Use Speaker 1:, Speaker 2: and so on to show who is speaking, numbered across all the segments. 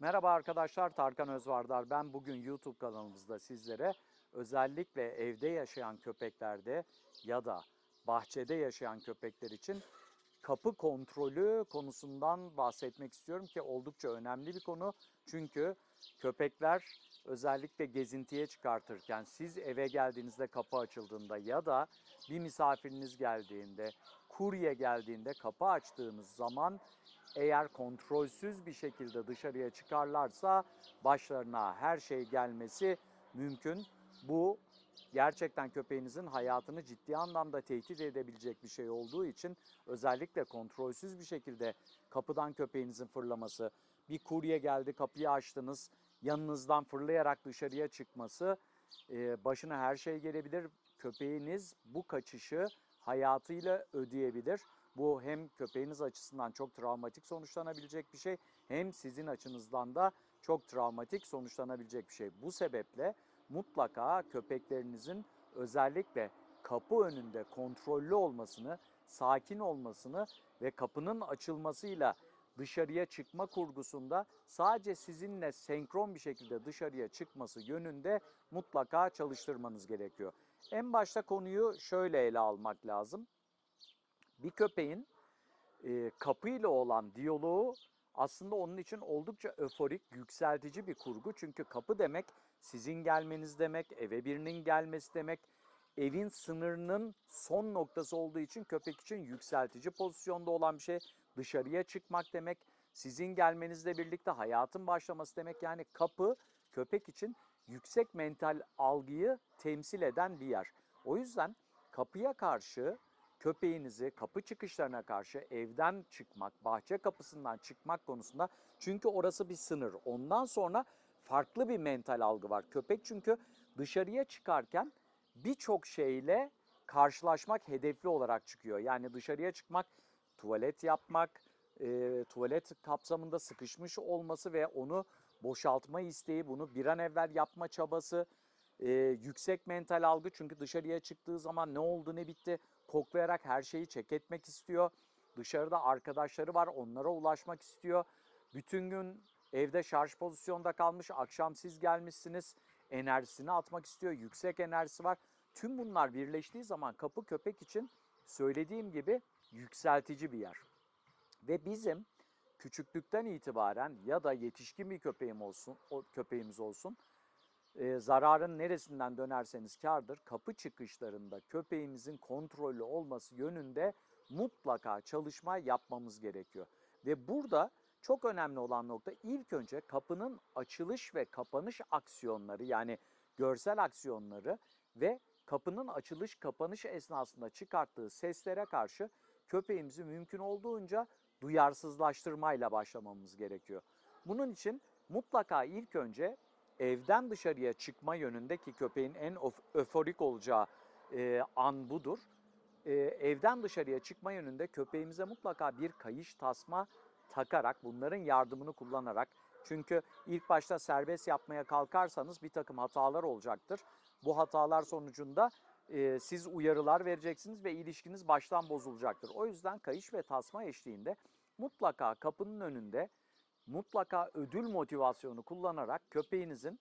Speaker 1: Merhaba arkadaşlar, Tarkan Özvardar. Ben bugün YouTube kanalımızda sizlere özellikle evde yaşayan köpeklerde ya da bahçede yaşayan köpekler için kapı kontrolü konusundan bahsetmek istiyorum ki oldukça önemli bir konu. Çünkü köpekler özellikle gezintiye çıkartırken siz eve geldiğinizde kapı açıldığında ya da bir misafiriniz geldiğinde, kurye geldiğinde kapı açtığınız zaman eğer kontrolsüz bir şekilde dışarıya çıkarlarsa başlarına her şey gelmesi mümkün. Bu gerçekten köpeğinizin hayatını ciddi anlamda tehdit edebilecek bir şey olduğu için özellikle kontrolsüz bir şekilde kapıdan köpeğinizin fırlaması, bir kurye geldi kapıyı açtınız, yanınızdan fırlayarak dışarıya çıkması e, başına her şey gelebilir. Köpeğiniz bu kaçışı hayatıyla ödeyebilir. Bu hem köpeğiniz açısından çok travmatik sonuçlanabilecek bir şey hem sizin açınızdan da çok travmatik sonuçlanabilecek bir şey. Bu sebeple mutlaka köpeklerinizin özellikle kapı önünde kontrollü olmasını, sakin olmasını ve kapının açılmasıyla dışarıya çıkma kurgusunda sadece sizinle senkron bir şekilde dışarıya çıkması yönünde mutlaka çalıştırmanız gerekiyor. En başta konuyu şöyle ele almak lazım. Bir köpeğin e, kapıyla olan diyaloğu aslında onun için oldukça öforik, yükseltici bir kurgu. Çünkü kapı demek sizin gelmeniz demek, eve birinin gelmesi demek. Evin sınırının son noktası olduğu için köpek için yükseltici pozisyonda olan bir şey. Dışarıya çıkmak demek, sizin gelmenizle birlikte hayatın başlaması demek. Yani kapı köpek için yüksek mental algıyı temsil eden bir yer. O yüzden kapıya karşı köpeğinizi kapı çıkışlarına karşı evden çıkmak, bahçe kapısından çıkmak konusunda çünkü orası bir sınır. Ondan sonra farklı bir mental algı var. Köpek çünkü dışarıya çıkarken birçok şeyle karşılaşmak hedefli olarak çıkıyor. Yani dışarıya çıkmak, tuvalet yapmak, e, tuvalet kapsamında sıkışmış olması ve onu boşaltma isteği, bunu bir an evvel yapma çabası, e, yüksek mental algı çünkü dışarıya çıktığı zaman ne oldu ne bitti koklayarak her şeyi çek etmek istiyor. Dışarıda arkadaşları var onlara ulaşmak istiyor. Bütün gün evde şarj pozisyonda kalmış akşam siz gelmişsiniz enerjisini atmak istiyor yüksek enerjisi var. Tüm bunlar birleştiği zaman kapı köpek için söylediğim gibi yükseltici bir yer. Ve bizim küçüklükten itibaren ya da yetişkin bir köpeğim olsun, o köpeğimiz olsun e, zararın neresinden dönerseniz kardır. Kapı çıkışlarında köpeğimizin kontrollü olması yönünde mutlaka çalışma yapmamız gerekiyor. Ve burada çok önemli olan nokta ilk önce kapının açılış ve kapanış aksiyonları yani görsel aksiyonları ve kapının açılış kapanış esnasında çıkarttığı seslere karşı köpeğimizi mümkün olduğunca duyarsızlaştırmayla başlamamız gerekiyor. Bunun için mutlaka ilk önce evden dışarıya çıkma yönündeki köpeğin en öf- öforik olacağı e, an budur. E, evden dışarıya çıkma yönünde köpeğimize mutlaka bir kayış tasma takarak, bunların yardımını kullanarak çünkü ilk başta serbest yapmaya kalkarsanız bir takım hatalar olacaktır. Bu hatalar sonucunda e, siz uyarılar vereceksiniz ve ilişkiniz baştan bozulacaktır. O yüzden kayış ve tasma eşliğinde mutlaka kapının önünde mutlaka ödül motivasyonu kullanarak köpeğinizin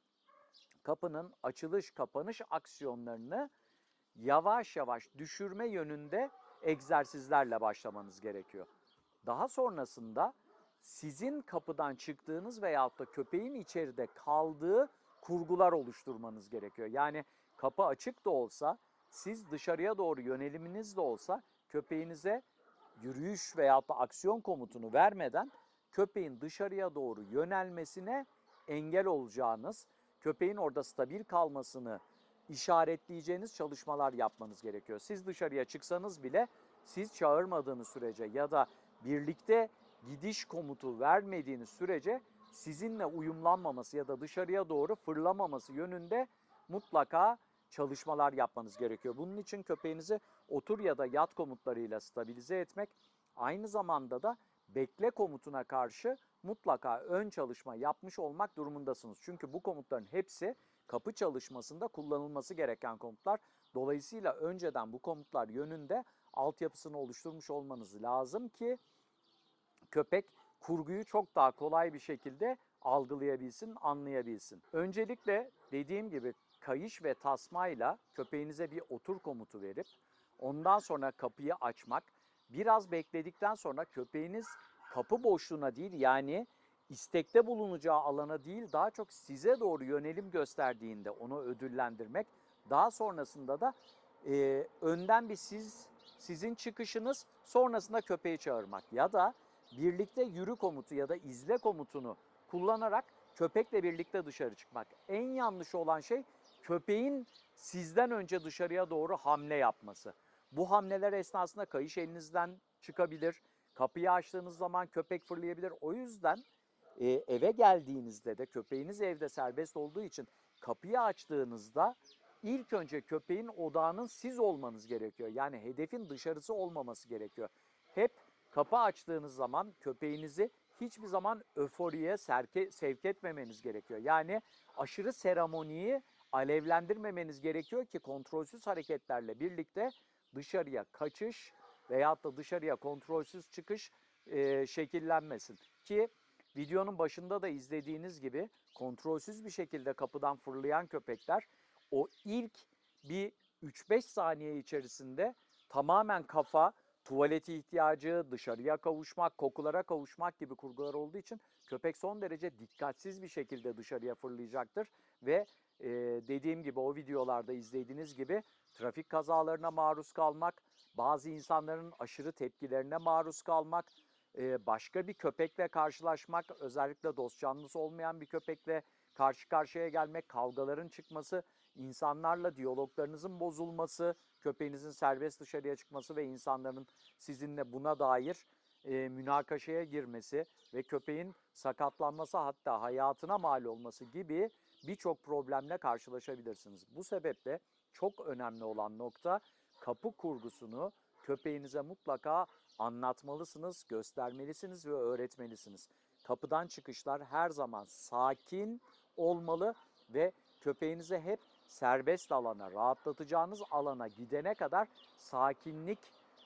Speaker 1: kapının açılış kapanış aksiyonlarını yavaş yavaş düşürme yönünde egzersizlerle başlamanız gerekiyor. Daha sonrasında sizin kapıdan çıktığınız veyahut da köpeğin içeride kaldığı kurgular oluşturmanız gerekiyor. Yani kapı açık da olsa siz dışarıya doğru yöneliminiz de olsa köpeğinize yürüyüş veyahut da aksiyon komutunu vermeden köpeğin dışarıya doğru yönelmesine engel olacağınız, köpeğin orada stabil kalmasını işaretleyeceğiniz çalışmalar yapmanız gerekiyor. Siz dışarıya çıksanız bile siz çağırmadığınız sürece ya da birlikte gidiş komutu vermediğiniz sürece sizinle uyumlanmaması ya da dışarıya doğru fırlamaması yönünde mutlaka çalışmalar yapmanız gerekiyor. Bunun için köpeğinizi otur ya da yat komutlarıyla stabilize etmek, aynı zamanda da bekle komutuna karşı mutlaka ön çalışma yapmış olmak durumundasınız. Çünkü bu komutların hepsi kapı çalışmasında kullanılması gereken komutlar. Dolayısıyla önceden bu komutlar yönünde altyapısını oluşturmuş olmanız lazım ki köpek kurguyu çok daha kolay bir şekilde algılayabilsin, anlayabilsin. Öncelikle dediğim gibi kayış ve tasmayla köpeğinize bir otur komutu verip ondan sonra kapıyı açmak. Biraz bekledikten sonra köpeğiniz kapı boşluğuna değil yani istekte bulunacağı alana değil daha çok size doğru yönelim gösterdiğinde onu ödüllendirmek. Daha sonrasında da e, önden bir siz sizin çıkışınız sonrasında köpeği çağırmak ya da birlikte yürü komutu ya da izle komutunu kullanarak köpekle birlikte dışarı çıkmak. En yanlış olan şey köpeğin sizden önce dışarıya doğru hamle yapması. Bu hamleler esnasında kayış elinizden çıkabilir. Kapıyı açtığınız zaman köpek fırlayabilir. O yüzden e, eve geldiğinizde de köpeğiniz evde serbest olduğu için kapıyı açtığınızda ilk önce köpeğin odağının siz olmanız gerekiyor. Yani hedefin dışarısı olmaması gerekiyor. Hep kapı açtığınız zaman köpeğinizi hiçbir zaman öforiye serke, sevk etmemeniz gerekiyor. Yani aşırı seremoniyi alevlendirmemeniz gerekiyor ki kontrolsüz hareketlerle birlikte dışarıya kaçış veyahut da dışarıya kontrolsüz çıkış e, şekillenmesin. Ki videonun başında da izlediğiniz gibi kontrolsüz bir şekilde kapıdan fırlayan köpekler o ilk bir 3-5 saniye içerisinde tamamen kafa, tuvaleti ihtiyacı, dışarıya kavuşmak, kokulara kavuşmak gibi kurgular olduğu için köpek son derece dikkatsiz bir şekilde dışarıya fırlayacaktır ve e, dediğim gibi o videolarda izlediğiniz gibi trafik kazalarına maruz kalmak, bazı insanların aşırı tepkilerine maruz kalmak, e, başka bir köpekle karşılaşmak, özellikle dost canlısı olmayan bir köpekle karşı karşıya gelmek, kavgaların çıkması, insanlarla diyaloglarınızın bozulması, köpeğinizin serbest dışarıya çıkması ve insanların sizinle buna dair e, münakaşaya girmesi ve köpeğin sakatlanması hatta hayatına mal olması gibi birçok problemle karşılaşabilirsiniz. Bu sebeple çok önemli olan nokta kapı kurgusunu köpeğinize mutlaka anlatmalısınız, göstermelisiniz ve öğretmelisiniz. Kapıdan çıkışlar her zaman sakin olmalı ve köpeğinize hep serbest alana, rahatlatacağınız alana gidene kadar sakinlik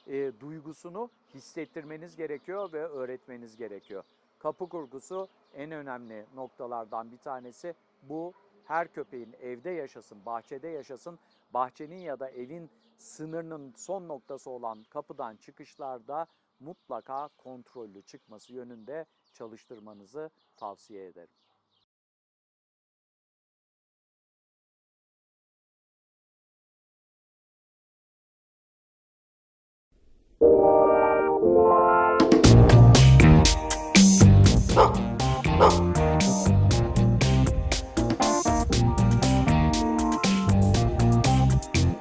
Speaker 1: e, duygusunu hissettirmeniz gerekiyor ve öğretmeniz gerekiyor. Kapı kurgusu en önemli noktalardan bir tanesi. Bu her köpeğin evde yaşasın, bahçede yaşasın, bahçenin ya da evin sınırının son noktası olan kapıdan çıkışlarda mutlaka kontrollü çıkması yönünde çalıştırmanızı tavsiye ederim.